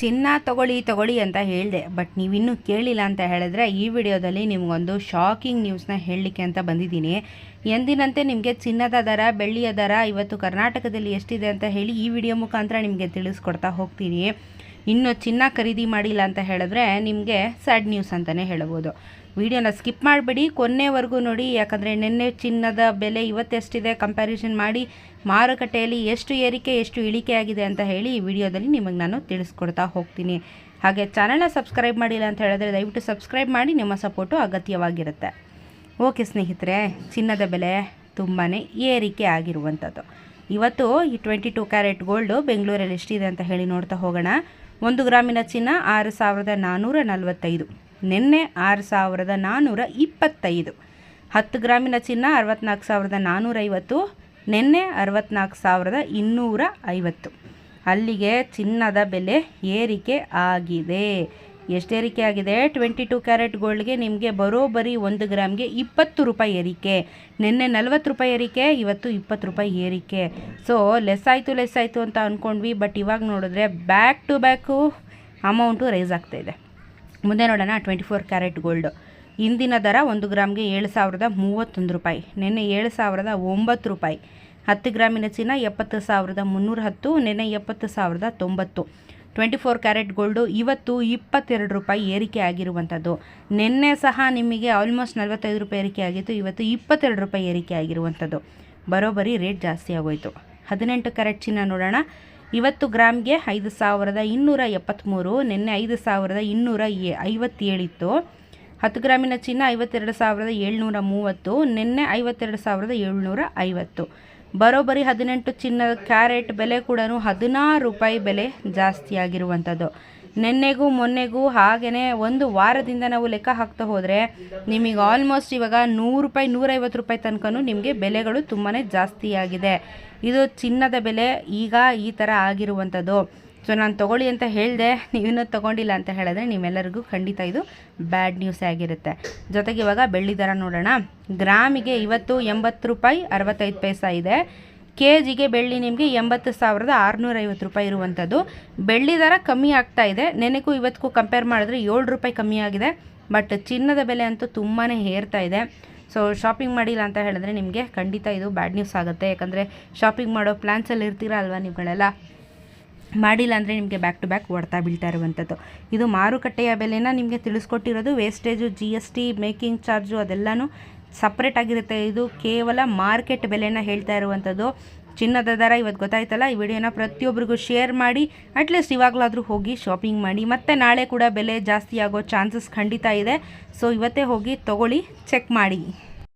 ಚಿನ್ನ ತಗೊಳ್ಳಿ ತಗೊಳ್ಳಿ ಅಂತ ಹೇಳಿದೆ. ಬಟ್ ನೀವಿನ್ನೂ ಕೇಳಿಲ್ಲ ಅಂತ ಹೇಳಿದ್ರೆ ಈ ವಿಡಿಯೋದಲ್ಲಿ ನಿಮಗೊಂದು ಶಾಕಿಂಗ್ ನ್ಯೂಸ್ನ ಹೇಳಲಿಕ್ಕೆ ಅಂತ ಬಂದಿದ್ದೀನಿ. ಎಂದಿನಂತೆ ನಿಮಗೆ ಚಿನ್ನದ ದರ, ಬೆಳ್ಳಿಯ ದರ, ಇವತ್ತು ಕರ್ನಾಟಕದಲ್ಲಿ ಎಷ್ಟಿದೆ ಅಂತ ಹೇಳಿ ಈ ವಿಡಿಯೋ ಮುಖಾಂತರ ನಿಮಗೆ ತಿಳಿಸ್ಕೊಡ್ತಾ ಹೋಗ್ತೀನಿ. ಇನ್ನು ಚಿನ್ನ ಖರೀದಿ ಮಾಡಿಲ್ಲ ಅಂತ ಹೇಳಿದ್ರೆ ನಿಮಗೆ ಸ್ಯಾಡ್ ನ್ಯೂಸ್ ಅಂತಲೇ ಹೇಳ್ಬೋದು. ವಿಡಿಯೋನ ಸ್ಕಿಪ್ ಮಾಡಬೇಡಿ, ಕೊನೆವರೆಗೂ ನೋಡಿ. ಯಾಕಂದರೆ ನಿನ್ನೆ ಚಿನ್ನದ ಬೆಲೆ ಇವತ್ತೆಷ್ಟಿದೆ. ಕಂಪ್ಯಾರಿಸನ್ ಮಾಡಿ ಮಾರುಕಟ್ಟೆಯಲ್ಲಿ ಎಷ್ಟು ಏರಿಕೆ, ಎಷ್ಟು ಇಳಿಕೆ ಆಗಿದೆ ಅಂತ ಹೇಳಿ ಈ ವಿಡಿಯೋದಲ್ಲಿ ನಿಮಗೆ ನಾನು ತಿಳಿಸ್ಕೊಡ್ತಾ ಹೋಗ್ತೀನಿ. ಹಾಗೆ ಚಾನಲ್ನ ಸಬ್ಸ್ಕ್ರೈಬ್ ಮಾಡಿಲ್ಲ ಅಂತ ಹೇಳಿದ್ರೆ ದಯವಿಟ್ಟು ಸಬ್ಸ್ಕ್ರೈಬ್ ಮಾಡಿ, ನಿಮ್ಮ ಸಪೋರ್ಟು ಅಗತ್ಯವಾಗಿರುತ್ತೆ. ಓಕೆ ಸ್ನೇಹಿತರೆ, ಚಿನ್ನದ ಬೆಲೆ ತುಂಬಾ ಏರಿಕೆ ಆಗಿರುವಂಥದ್ದು. ಇವತ್ತು ಈ ಟ್ವೆಂಟಿ ಟೂ ಕ್ಯಾರೆಟ್ ಗೋಲ್ಡು ಬೆಂಗಳೂರಲ್ಲಿ ಎಷ್ಟಿದೆ ಅಂತ ಹೇಳಿ ನೋಡ್ತಾ ಹೋಗೋಣ. ಒಂದು ಗ್ರಾಮಿನ ಚಿನ್ನ ಆರು ಸಾವಿರದ ನಾನ್ನೂರ ನಲವತ್ತೈದು, ನಿನ್ನೆ ಆರು ಸಾವಿರದ ನಾನ್ನೂರ ಇಪ್ಪತ್ತೈದು. ಹತ್ತು ಗ್ರಾಮಿನ ಚಿನ್ನ ಅರವತ್ನಾಲ್ಕು ಸಾವಿರದ ನಾನ್ನೂರೈವತ್ತು ನಿನ್ನೆ ಅರವತ್ನಾಲ್ಕು ಸಾವಿರದ ಇನ್ನೂರ ಐವತ್ತು. ಅಲ್ಲಿಗೆ ಚಿನ್ನದ ಬೆಲೆ ಏರಿಕೆ ಆಗಿದೆ. ಎಷ್ಟು ಏರಿಕೆ ಆಗಿದೆ ಟ್ವೆಂಟಿ ಟು ಕ್ಯಾರೆಟ್ ಗೋಲ್ಡ್ಗೆ ನಿಮಗೆ ಬರೋಬರಿ ಒಂದು ಗ್ರಾಮ್ಗೆ ಇಪ್ಪತ್ತು ರೂಪಾಯಿ ಏರಿಕೆ. ನಿನ್ನೆ ನಲ್ವತ್ತು ರೂಪಾಯಿ ಏರಿಕೆ, ಇವತ್ತು ಇಪ್ಪತ್ತು ರೂಪಾಯಿ ಏರಿಕೆ. ಸೊ ಲೆಸ್ ಆಯಿತು ಲೆಸ್ ಆಯಿತು ಅಂತ ಅಂದ್ಕೊಂಡ್ವಿ ಬಟ್ ಇವಾಗ ನೋಡಿದ್ರೆ back to back amount raise ಆಗ್ತಾಯಿದೆ ಮುಂದೆ ನೋಡೋಣ ಟ್ವೆಂಟಿ ಫೋರ್ ಕ್ಯಾರೆಟ್ ಗೋಲ್ಡು ಇಂದಿನ ದರ ಒಂದು ಗ್ರಾಮ್ಗೆ ಏಳು ಸಾವಿರದ ಮೂವತ್ತೊಂದು ರೂಪಾಯಿ. ನಿನ್ನೆ ಏಳು ಸಾವಿರದ ಒಂಬತ್ತು ರೂಪಾಯಿ. ಹತ್ತು ಗ್ರಾಮಿನ ಚಿನ್ನ ಎಪ್ಪತ್ತು ಸಾವಿರದ ಮುನ್ನೂರ ಹತ್ತು, ನಿನ್ನೆ ಎಪ್ಪತ್ತು ಸಾವಿರದ ತೊಂಬತ್ತು. ಟ್ವೆಂಟಿ ಫೋರ್ ಕ್ಯಾರೆಟ್ ಗೋಲ್ಡು ಇವತ್ತು ಇಪ್ಪತ್ತೆರಡು ರೂಪಾಯಿ ಏರಿಕೆ ಆಗಿರುವಂಥದ್ದು. ನಿನ್ನೆ ಸಹ ನಿಮಗೆ ಆಲ್ಮೋಸ್ಟ್ ನಲವತ್ತೈದು ರೂಪಾಯಿ ಏರಿಕೆ ಆಗಿತ್ತು, ಇವತ್ತು ಇಪ್ಪತ್ತೆರಡು ರೂಪಾಯಿ ಏರಿಕೆ ಆಗಿರುವಂಥದ್ದು. ಬರೋಬ್ಬರಿ ರೇಟ್ ಜಾಸ್ತಿ ಆಗೋಯಿತು. ಹದಿನೆಂಟು ಕ್ಯಾರೆಟ್ ಚಿನ್ನ ನೋಡೋಣ. ಇವತ್ತು ಗ್ರಾಮ್ಗೆ ಐದು ಸಾವಿರದ ಇನ್ನೂರ ಎಪ್ಪತ್ತ್ಮೂರು, ನಿನ್ನೆ ಐದು ಸಾವಿರದ ಇನ್ನೂರ ಎ ಐವತ್ತೇಳಿತ್ತು. ಹತ್ತು ಗ್ರಾಮಿನ ಚಿನ್ನ ಐವತ್ತೆರಡು ಸಾವಿರದ ಏಳ್ನೂರ ಮೂವತ್ತು, ನಿನ್ನೆ ಐವತ್ತೆರಡು ಸಾವಿರದ ಏಳ್ನೂರ ಐವತ್ತು. ಬರೋಬ್ಬರಿ ಹದಿನೆಂಟು ಚಿನ್ನದ ಕ್ಯಾರೆಟ್ ಬೆಲೆ ಕೂಡ ಹದಿನಾರು ರೂಪಾಯಿ ಬೆಲೆ ಜಾಸ್ತಿ ಆಗಿರುವಂಥದ್ದು ನಿನ್ನೆಗೂ ಮೊನ್ನೆಗೂ ಹಾಗೆಯೇ ಒಂದು ವಾರದಿಂದ ನಾವು ಲೆಕ್ಕ ಹಾಕ್ತಾ ಹೋದರೆ ನಿಮಗೆ ಆಲ್ಮೋಸ್ಟ್ ಇವಾಗ ನೂರು ರೂಪಾಯಿ, ನೂರೈವತ್ತು ರೂಪಾಯಿ ತನಕನೂ ನಿಮಗೆ ಬೆಲೆಗಳು ತುಂಬಾ ಜಾಸ್ತಿಯಾಗಿದೆ. ಇದು ಚಿನ್ನದ ಬೆಲೆ ಈಗ ಈ ಥರ ಆಗಿರುವಂಥದ್ದು. ಸೊ ನಾನು ತೊಗೊಳ್ಳಿ ಅಂತ ಹೇಳಿದೆ. ನೀವಿನ್ನೂ ತೊಗೊಂಡಿಲ್ಲ ಅಂತ ಹೇಳಿದ್ರೆ ನಿಮ್ಮೆಲ್ಲರಿಗೂ ಖಂಡಿತ ಇದು ಬ್ಯಾಡ್ ನ್ಯೂಸ್ ಆಗಿರುತ್ತೆ. ಜೊತೆಗೆ ಇವಾಗ ಬೆಳ್ಳಿ ದರ ನೋಡೋಣ. ಗ್ರಾಮಿಗೆ ಇವತ್ತು ಎಂಬತ್ತು ರೂಪಾಯಿ ಅರವತ್ತೈದು ಪೈಸಾ ಇದೆ. ಕೆ ಜಿಗೆ ಬೆಳ್ಳಿ ನಿಮಗೆ ಎಂಬತ್ತು ಸಾವಿರದ ಆರುನೂರೈವತ್ತು ರೂಪಾಯಿ ಇರುವಂಥದ್ದು. ಬೆಳ್ಳಿ ದರ ಕಮ್ಮಿ ಆಗ್ತಾ ಇದೆ. ನೆನೆಗೂ ಇವತ್ತಿಗೂ ಕಂಪೇರ್ ಮಾಡಿದ್ರೆ ಏಳು ರೂಪಾಯಿ ಕಮ್ಮಿ ಆಗಿದೆ. ಬಟ್ ಚಿನ್ನದ ಬೆಲೆ ಅಂತೂ ತುಂಬಾ ಹೇರ್ತಾ ಇದೆ. ಸೊ ಶಾಪಿಂಗ್ ಮಾಡಿಲ್ಲ ಅಂತ ಹೇಳಿದ್ರೆ ನಿಮಗೆ ಖಂಡಿತ ಇದು ಬ್ಯಾಡ್ ನ್ಯೂಸ್ ಆಗುತ್ತೆ. ಯಾಕಂದರೆ ಶಾಪಿಂಗ್ ಮಾಡೋ ಪ್ಲ್ಯಾನ್ಸಲ್ಲಿ ಇರ್ತೀರ ಅಲ್ವಾ ನೀವುಗಳೆಲ್ಲ ಮಾಡಿಲ್ಲ ಅಂದರೆ ನಿಮಗೆ ಬ್ಯಾಕ್ ಟು ಬ್ಯಾಕ್ ಹೊಡ್ತಾ ಬೀಳ್ತಾ ಇರುವಂಥದ್ದು ಇದು ಮಾರುಕಟ್ಟೆಯ ಬೆಲೆನ ನಿಮಗೆ ತಿಳಿಸ್ಕೊಟ್ಟಿರೋದು wastage G S T making charge ಅದೆಲ್ಲನೂ separate ಆಗಿರುತ್ತೆ. ಇದು ಕೇವಲ ಮಾರ್ಕೆಟ್ ಬೆಲೆನ ಹೇಳ್ತಾ ಇರುವಂಥದ್ದು ಚಿನ್ನದ ದರ ಇವತ್ತು ಗೊತ್ತಾಯ್ತಲ್ಲ, ಈ ವಿಡಿಯೋನ ಪ್ರತಿಯೊಬ್ಬರಿಗೂ ಶೇರ್ ಮಾಡಿ ಅಟ್ಲೀಸ್ಟ್ ಇವಾಗಲಾದರೂ ಹೋಗಿ ಶಾಪಿಂಗ್ ಮಾಡಿ. ಮತ್ತು ನಾಳೆ ಕೂಡ ಬೆಲೆ ಜಾಸ್ತಿ ಆಗೋ ಚಾನ್ಸಸ್ ಖಂಡಿತ ಇದೆ. ಸೊ ಇವತ್ತೇ ಹೋಗಿ ತೊಗೊಳ್ಳಿ ಚೆಕ್ ಮಾಡಿ.